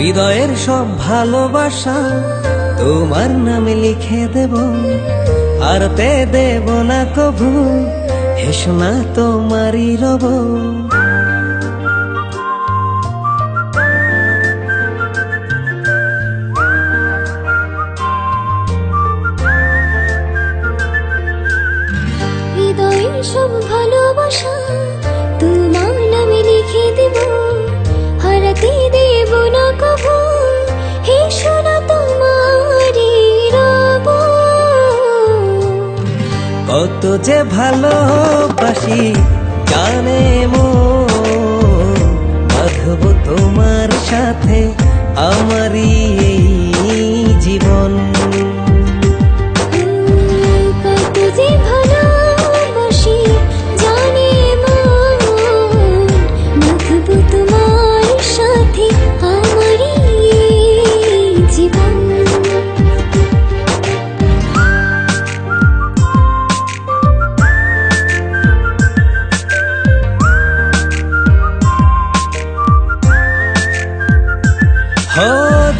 হৃদয়ের সব ভালোবাসা তোমার নামে লিখে দেব। আর দেব না কভু হেসো না তোমারই রব। সব ভালোবাসা কত যে ভালোবাসি জানে মো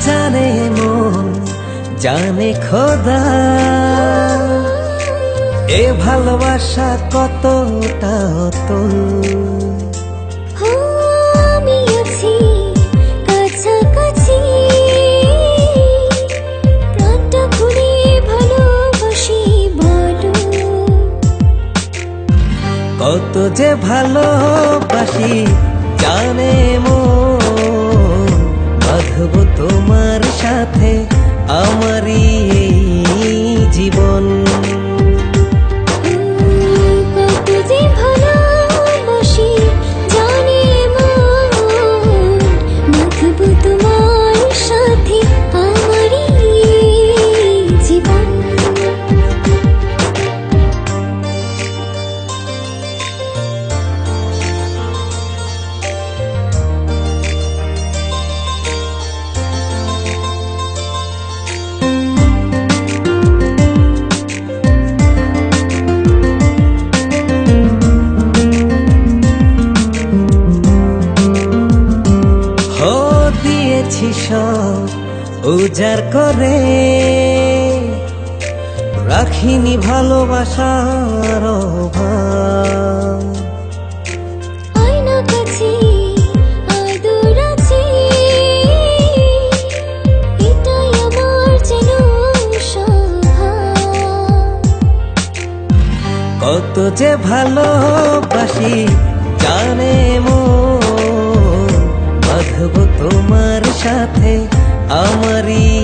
জানে মন জানে খোদা। এ ভালোবাসা কতটা অতল। বলো। কত যে ভালোবাসি জানে মন। বাঁধব তোমার সাথে। দিয়েছি সব উজাড় করে। রাখিনি ভালোবাসার অভাব। কত যে ভালোবাসি জানে মন সাথে আমারই